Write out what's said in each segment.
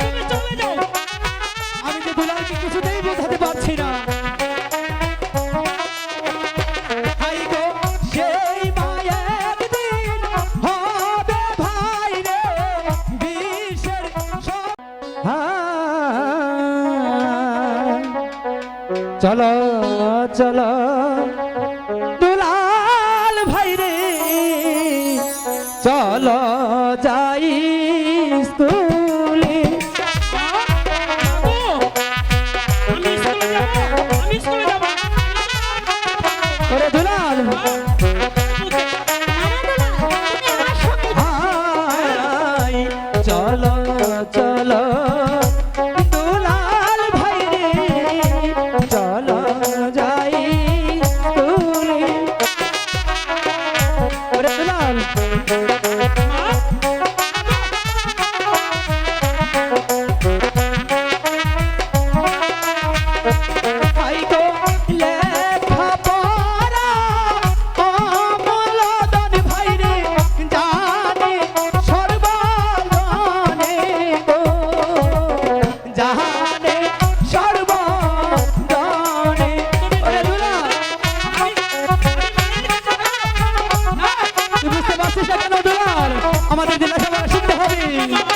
তুমি চলে যাও আমি যে দুলালকে কিছুতেই বোঝাতে পারছি না। চলো চলো, দুলাল ভাই রে, চলো যাই স্কুল চলো চলো। হরি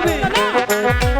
হবে।